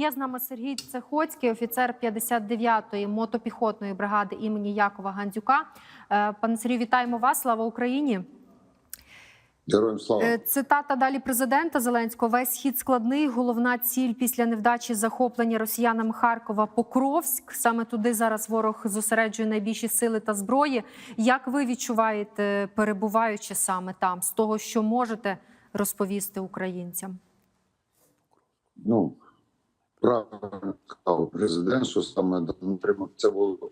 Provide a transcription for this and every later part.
Є з нами Сергій Цехоцький, офіцер 59-ї мотопіхотної бригади імені Якова Гандзюка. Е, Пане Сергію, вітаємо вас! Слава Україні! Героям слава. Е, Цитата далі президента Зеленського: весь схід складний. Головна ціль після невдачі захоплення росіянами Харкова Покровськ. Саме туди зараз ворог зосереджує найбільші сили та зброї. Як ви відчуваєте, перебуваючи саме там, з того, що можете розповісти українцям? Ну правильно сказав президент, що саме напрямок це було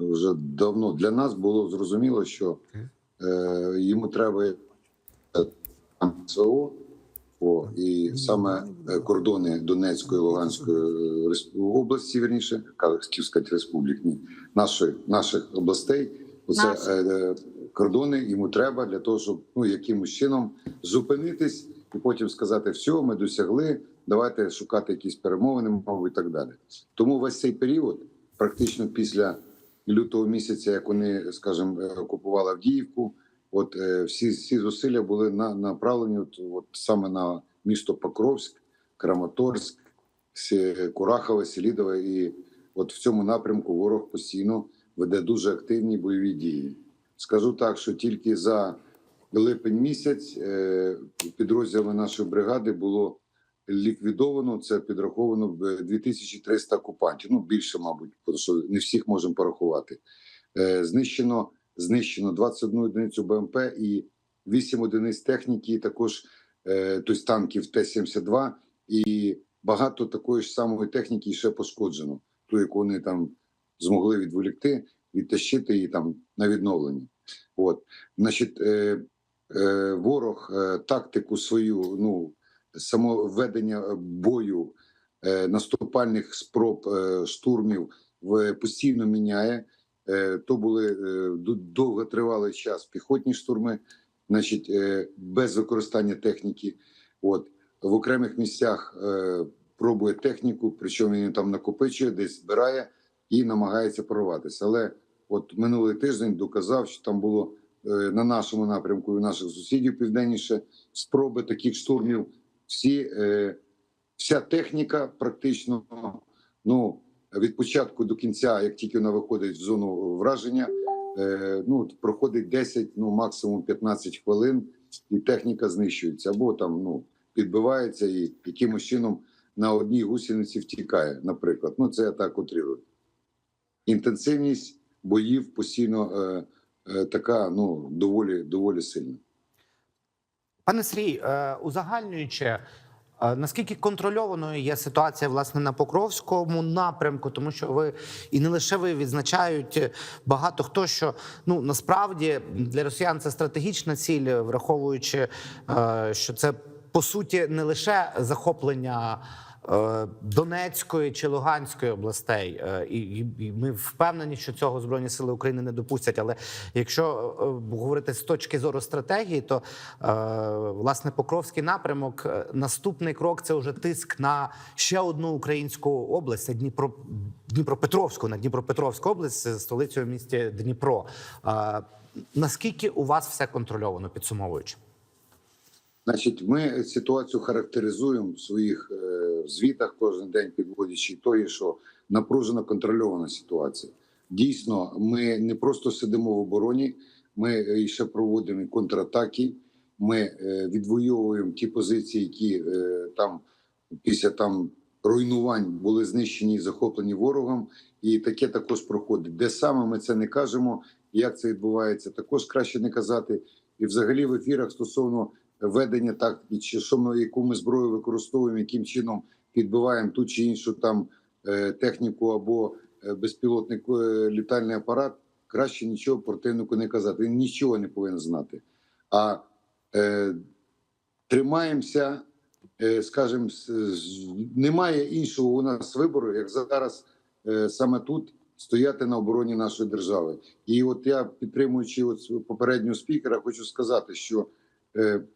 вже давно. Для нас було зрозуміло, що е, йому треба СВО, о, і саме е, кордони Донецької Луганської е, області, вірніше, хотів сказати республік, ні, нашої, наших областей. Оце е, кордони йому треба для того, щоб ну якимось чином зупинитись і потім сказати: все, ми досягли. Давайте шукати якісь перемовини, мови і так далі. Тому весь цей період, практично після лютого місяця, як вони, скажімо, е, окупували Авдіївку, от е, всі, всі зусилля були на, направлені от, от саме на місто Покровськ, Краматорськ, Курахове, Селідове. І от в цьому напрямку ворог постійно веде дуже активні бойові дії. Скажу так, що тільки за липень місяць е, підрозділами нашої бригади було ліквідовано. Це підраховано в 2300 окупантів. Ну більше, мабуть, тому що не всіх можемо порахувати. Е, знищено знищено 21 одиницю БМП і 8 одиниць техніки, і також е, тобто танків Т-72, і багато такої ж самої техніки ще пошкоджено, ту, яку вони там змогли відволікти, відтащити її там на відновлення. От, значить, ворог е, тактику свою, ну самовведення бою, е, наступальних спроб е, штурмів постійно міняє. Е, то були е, довготривалий час піхотні штурми, значить, е, без використання техніки. От в окремих місцях е, пробує техніку, причому він там накопичує, десь збирає і намагається прорватися. Але от минулий тиждень доказав, що там було е, на нашому напрямку і у наших сусідів південніше спроби таких штурмів. Всі е, вся техніка практично ну від початку до кінця, як тільки вона виходить в зону враження, е, ну проходить 10, ну максимум 15 хвилин, і техніка знищується або там ну підбивається і якимось чином на одній гусениці втікає. Наприклад, ну це я так утрирую. Інтенсивність боїв постійно е, е, така, ну доволі доволі сильна. Пане Сергій, е, узагальнюючи, е, наскільки контрольованою є ситуація власне на Покровському напрямку, тому що ви і не лише ви відзначають багато хто, що ну насправді для росіян це стратегічна ціль, враховуючи, е, що це по суті не лише захоплення. Е, Донецької чи Луганської областей, Е, і, ми впевнені, що цього збройні сили України не допустять. Але якщо е, говорити з точки зору стратегії, то власне Покровський напрямок, наступний крок це вже тиск на ще одну українську область це Дніпро Дніпропетровську, на Дніпропетровську область столицею в місті Дніпро. Наскільки у вас все контрольовано, підсумовуючи? Значить, ми ситуацію характеризуємо в своїх е, звітах кожен день, підводячи тої, що напружена контрольована ситуація. Дійсно, ми не просто сидимо в обороні, ми е, ще проводимо контратаки. Ми е, відвоюємо ті позиції, які там після там руйнувань були знищені і захоплені ворогом. І таке також проходить. Де саме ми це не кажемо, як це відбувається, також краще не казати. І взагалі в ефірах стосовно ведення тактики, чи що ми яку ми зброю використовуємо, яким чином підбиваємо ту чи іншу там е, техніку або е, безпілотний е, літальний апарат, краще нічого противнику не казати. Він нічого не повинен знати. А е, тримаємося, е, скажімо, немає іншого у нас вибору, як зараз е, саме тут стояти на обороні нашої держави. І от я підтримуючи от попереднього спікера, хочу сказати, що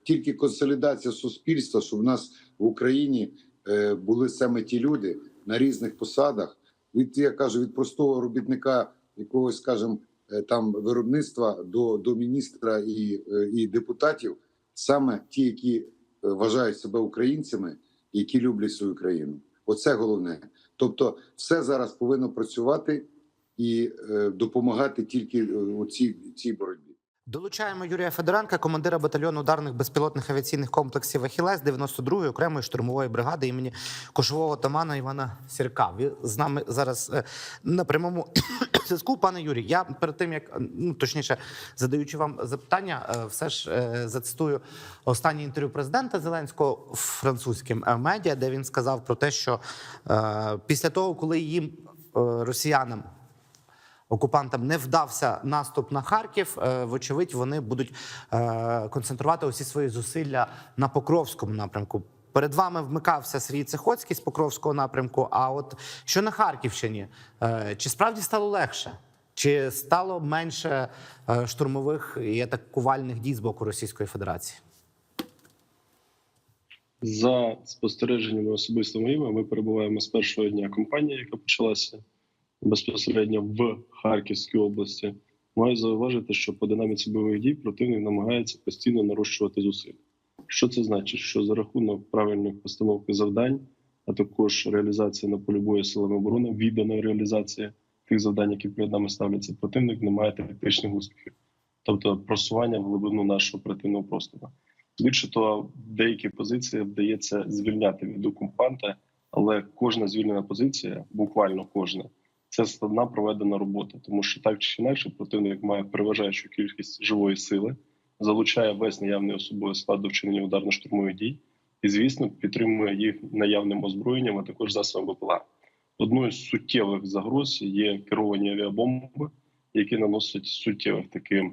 тільки консолідація суспільства, щоб в нас в Україні е, були саме ті люди на різних посадах. Від я кажу, від простого робітника якогось, скажімо, е, там виробництва до, до міністра і, е, і депутатів, саме ті, які е, вважають себе українцями, які люблять свою країну. Оце головне. Тобто, все зараз повинно працювати і е, допомагати тільки е, у цій, цій боротьбі. Долучаємо Юрія Федоренка, командира батальйону ударних безпілотних авіаційних комплексів Ахілес 92-ї окремої штурмової бригади імені кошового тамана Івана Сірка. Ви з нами зараз е, на прямому зв'язку. Пане Юрій, я перед тим як ну точніше задаючи вам запитання, е, все ж е, зацитую останнє інтерв'ю президента Зеленського французьким медіа, де він сказав про те, що після того, коли їм росіянам окупантам не вдався наступ на Харків. е, Вочевидь, вони будуть е, концентрувати усі свої зусилля на Покровському напрямку. Перед вами вмикався Сергій Цехоцький з Покровського напрямку. А от що на Харківщині? Е, Чи справді стало легше? Чи стало менше штурмових і атакувальних дій з боку Російської Федерації? За спостереженнями особисто моїми, ми перебуваємо з першого дня кампанії, яка почалася безпосередньо в Харківській області. Маю зауважити, що по динаміці бойових дій противник намагається постійно нарощувати зусиль. Що це значить? Що за рахунок правильної постановки завдань, а також реалізації на полі бою силами оборони, відданої реалізації тих завдань, які перед нами ставляться, противник не має тактичних успіхів, тобто просування в глибину нашого оперативного простору. Більше того, деякі позиції вдається звільняти від окупанта, але кожна звільнена позиція, буквально кожна, це складна проведена робота, тому що так чи інакше противник має переважаючу кількість живої сили, залучає весь наявний особовий склад до вчинення ударно-штурмових дій і, звісно, підтримує їх наявним озброєнням, а також засобами БПЛА. Одною з суттєвих загроз є керовані авіабомби, які наносять суттєвих таки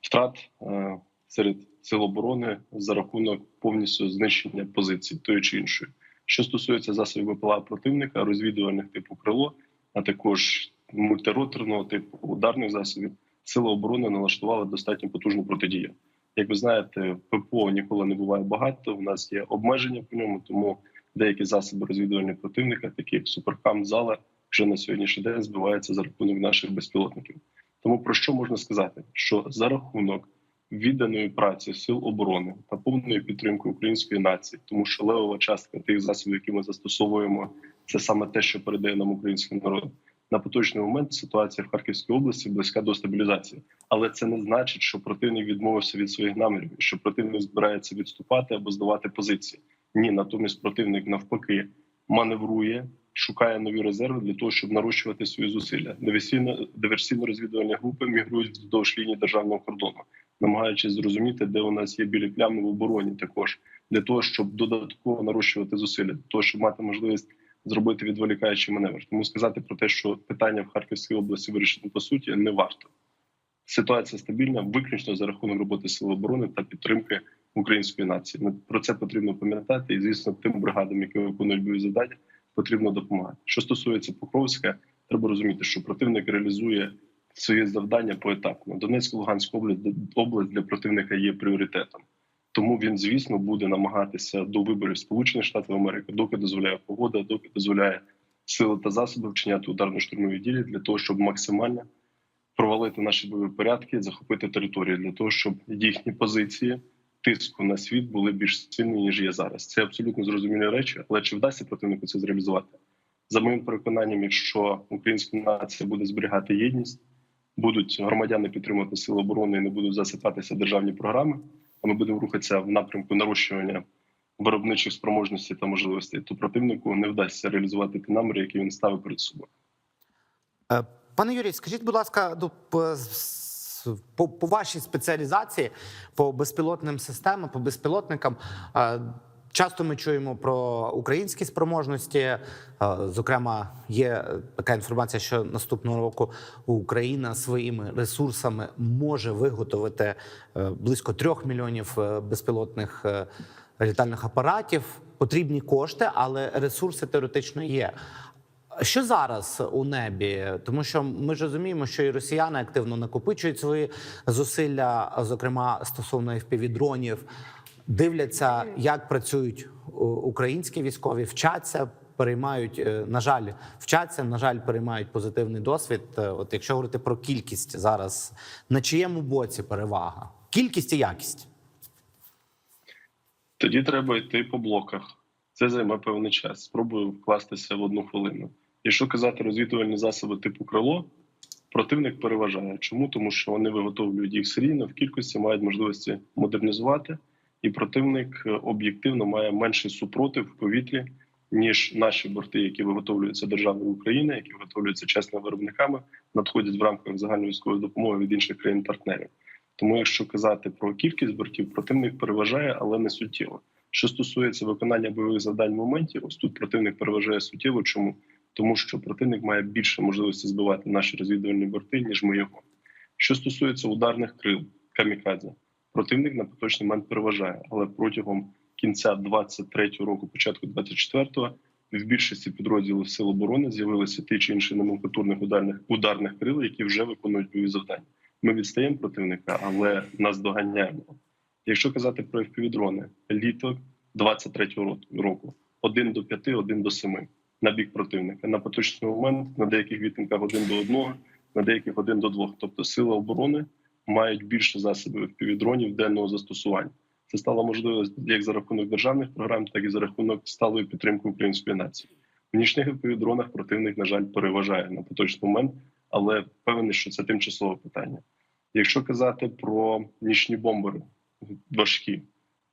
втрат е, серед сил оборони за рахунок повністю знищення позицій тої чи іншої. Що стосується засобів БПЛА противника, розвідувальних типу крило, а також мультироторного типу ударних засобів, сили оборони налаштували достатньо потужну протидію. Як ви знаєте, ППО ніколи не буває багато. У нас є обмеження по ньому, тому деякі засоби розвідувальних противника, такі як суперкам зала, вже на сьогоднішній день збиваються за рахунок наших безпілотників. Тому про що можна сказати? Що за рахунок відданої праці сил оборони та повної підтримки української нації, тому що левова частка тих засобів, які ми застосовуємо, це саме те, що передає нам український народ. На поточний момент ситуація в Харківській області близька до стабілізації, але це не значить, що противник відмовився від своїх намірів, що противник збирається відступати або здавати позиції. Ні, натомість противник навпаки маневрує, шукає нові резерви для того, щоб нарощувати свої зусилля. Диверсійно диверсійно-розвідувальні групи мігрують вздовж лінії державного кордону, намагаючись зрозуміти, де у нас є білі плями в обороні, також для того, щоб додатково нарощувати зусилля, для того, щоб мати можливість зробити відволікаючий маневр. Тому сказати про те, що питання в Харківській області вирішено по суті, не варто. Ситуація стабільна виключно за рахунок роботи сил оборони та підтримки української нації. Про це потрібно пам'ятати, і звісно, тим бригадам, які виконують бойові завдання, потрібно допомагати. Що стосується Покровська, треба розуміти, що противник реалізує свої завдання поетапно. Донецька Луганська область область для противника є пріоритетом. Тому він, звісно, буде намагатися до виборів Сполучених Штатів Америки, доки дозволяє погода, доки дозволяє сили та засоби вчиняти ударно-штурмові дії для того, щоб максимально провалити наші бойові порядки, захопити територію для того, щоб їхні позиції тиску на світ були більш сильні ніж є зараз. Це абсолютно зрозумілі речі, але чи вдасться противнику це зреалізувати? За моїм переконанням, якщо українська нація буде зберігати єдність, будуть громадяни підтримувати сили оборони і не будуть засипатися державні програми. А ми будемо рухатися в напрямку нарощування виробничих спроможностей та можливостей, то противнику не вдасться реалізувати ті наміри, які він ставив перед собою. Е, Пане Юрій, скажіть, будь ласка, до по, по вашій спеціалізації по безпілотним системам, по безпілотникам. Часто ми чуємо про українські спроможності. Е, Зокрема, є така інформація, що наступного року Україна своїми ресурсами може виготовити е, близько трьох мільйонів е, безпілотних літальних апаратів. Потрібні кошти, але ресурси теоретично є. Що зараз у небі? Тому що ми ж розуміємо, що і росіяни активно накопичують свої зусилля, зокрема стосовно FPV-дронів, дивляться, як працюють українські військові, вчаться. Переймають, е, на жаль, вчаться, на жаль, переймають позитивний досвід. Е, От якщо говорити про кількість зараз, на чиєму боці перевага? Кількість і якість. Тоді треба йти по блоках. Це займе певний час. Спробую вкластися в одну хвилину. Якщо казати розвідувальні засоби типу крило, противник переважає. Чому? Тому що вони виготовлюють їх серійно в кількості, мають можливості модернізувати, і противник е, об'єктивно має менший супротив в повітрі, ніж наші борти, які виготовлюються державою України, які виготовлюються чесними виробниками, надходять в рамках загальної військової допомоги від інших країн-партнерів. Тому, якщо казати про кількість бортів, противник переважає, але не суттєво. Що стосується виконання бойових завдань в моменті, ось тут противник переважає суттєво. Чому? Тому що противник має більше можливості збивати наші розвідувальні борти, ніж ми його. Що стосується ударних крил камікадзе, противник на поточний момент переважає, але протягом кінця 23-го року, початку 24-го, в більшості підрозділів сил оборони з'явилися ті чи інші номенклатурних ударних ударних крил, які вже виконують бойові завдання. Ми відстаємо противника, але нас доганяємо. Якщо казати про FPV-дрони, літо 23-го року, 1 до 5, 1 до 7 на бік противника. На поточний момент на деяких відтинках 1 до 1, на деяких 1 до 2. Тобто сили оборони мають більше засобів FPV-дронів денного застосування. Це стало можливо як за рахунок державних програм, так і за рахунок сталої підтримки української нації. В нічних FPV-дронах противник, на жаль, переважає на поточний момент, але впевнений, що це тимчасове питання. Якщо казати про нічні бомбери важкі,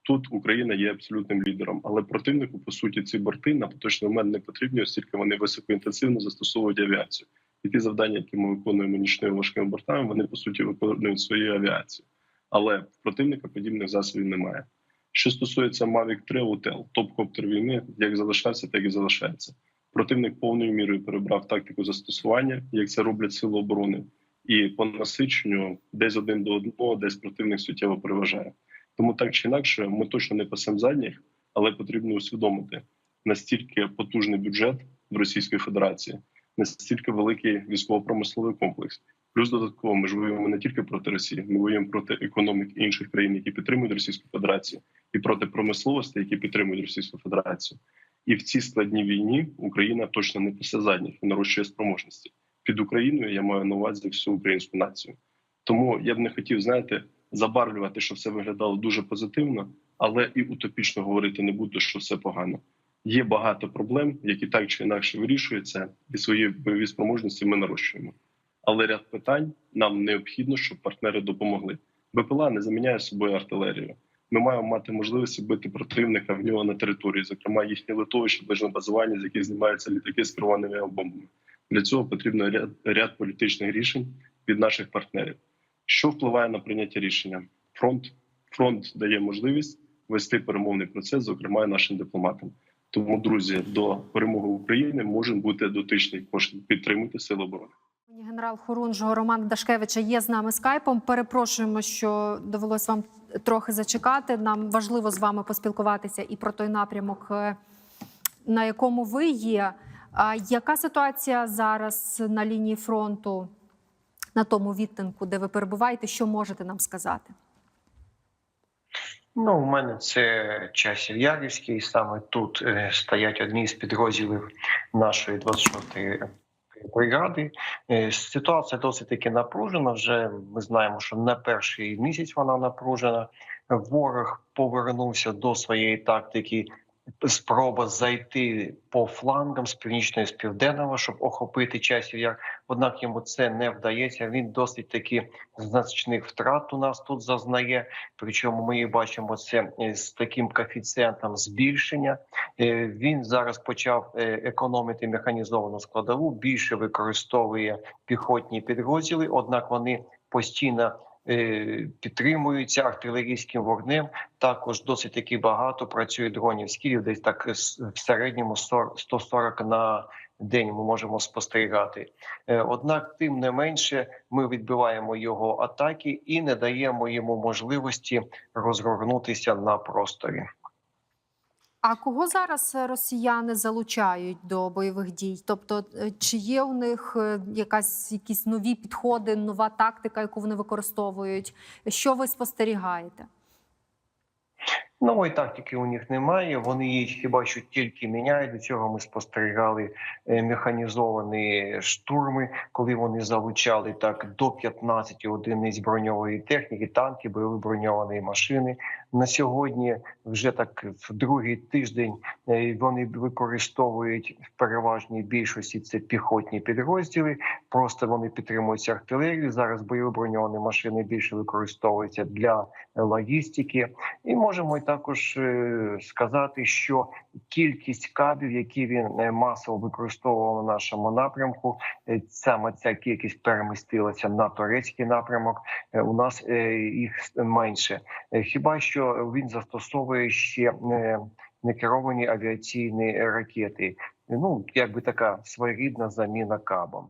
тут Україна є абсолютним лідером, але противнику по суті ці борти на поточний момент не потрібні, оскільки вони високоінтенсивно застосовують авіацію. І ті завдання, які ми виконуємо нічними важкими бортами, вони по суті виконують свою авіацію. Але противника подібних засобів немає. Що стосується Mavic 3 UTEL, топ-коптер війни, як залишався, так і залишається. Противник повною мірою перебрав тактику застосування, як це роблять сили оборони, і по насиченню десь один до одного, десь противник суттєво переважає. Тому так чи інакше, ми точно не пасемо задніх, але потрібно усвідомити настільки потужний бюджет в Російської Федерації, настільки великий військово-промисловий комплекс. Плюс додатково ми ж воюємо не тільки проти Росії, ми воюємо проти економік інших країн, які підтримують Російську Федерацію, і проти промисловості, які підтримують Російську Федерацію. І в цій складній війні Україна точно не пасе задніх і нарощує спроможності. Під Україною я маю на увазі всю українську націю. Тому я б не хотів, знаєте, забарвлювати, що все виглядало дуже позитивно, але і утопічно говорити не буду, що все погано. Є багато проблем, які так чи інакше вирішуються, і свої бойові спроможності ми нарощуємо. Але ряд питань нам необхідно, щоб партнери допомогли. БПЛА не заміняє собою артилерію. Ми маємо мати можливість бити противника в нього на території, зокрема їхні литовища, ближнє базування, з яких знімаються літаки з керованими бомбами. Для цього потрібно ряд, ряд політичних рішень від наших партнерів. Що впливає на прийняття рішення? Фронт фронт дає можливість вести перемовний процес, зокрема нашим дипломатам. Тому, друзі, до перемоги України може бути дотичний кошти підтримати сили оборони. Генерал Хорунжого Роман Дашкевича є з нами скайпом. Перепрошуємо, що довелось вам трохи зачекати. Нам важливо з вами поспілкуватися і про той напрямок, е, на якому ви є. А яка ситуація зараз на лінії фронту на тому відтинку, де ви перебуваєте? Що можете нам сказати? Ну, у мене це часів Ярівський. Саме тут е, стоять одні з підрозділів нашої 26-ї бригади. Е, ситуація досить таки напружена. Вже ми знаємо, що на перший місяць вона напружена. Ворог повернувся до своєї тактики. Спроба зайти по флангам з північної з південного, щоб охопити часів яр. Однак йому це не вдається. Він досить таки значних втрат у нас тут зазнає. Причому ми бачимо це е, з таким коефіцієнтом збільшення. Е, Він зараз почав е, економити механізовану складову, більше використовує піхотні підрозділи однак вони постійно підтримуються артилерійським вогнем. Також досить таки багато працює дронів скілів, десь так в середньому 40 140 на день ми можемо спостерігати. Е, Однак, тим не менше, ми відбиваємо його атаки і не даємо йому можливості розгорнутися на просторі. А кого зараз е, росіяни залучають до бойових дій? Тобто, е, чи є у них е, якась якісь нові підходи, нова тактика, яку вони використовують? Що ви спостерігаєте? Нової тактики у них немає. Вони її хіба що тільки міняють. До цього ми спостерігали механізовані штурми, коли вони залучали так до 15 одиниць броньової техніки, танки, бойові броньовані машини. На сьогодні вже так в другий тиждень е, вони використовують в переважній більшості це піхотні підрозділи. Просто вони підтримуються артилерією. Зараз бойові броньовані машини більше використовуються для логістики. І можемо також е, сказати, що кількість кабів, які він е, масово використовував на нашому напрямку, саме ця кількість перемістилася на турецький напрямок. У нас їх менше. Хіба що він застосовує ще е, некеровані авіаційні ракети? Ну якби така своєрідна заміна кабом.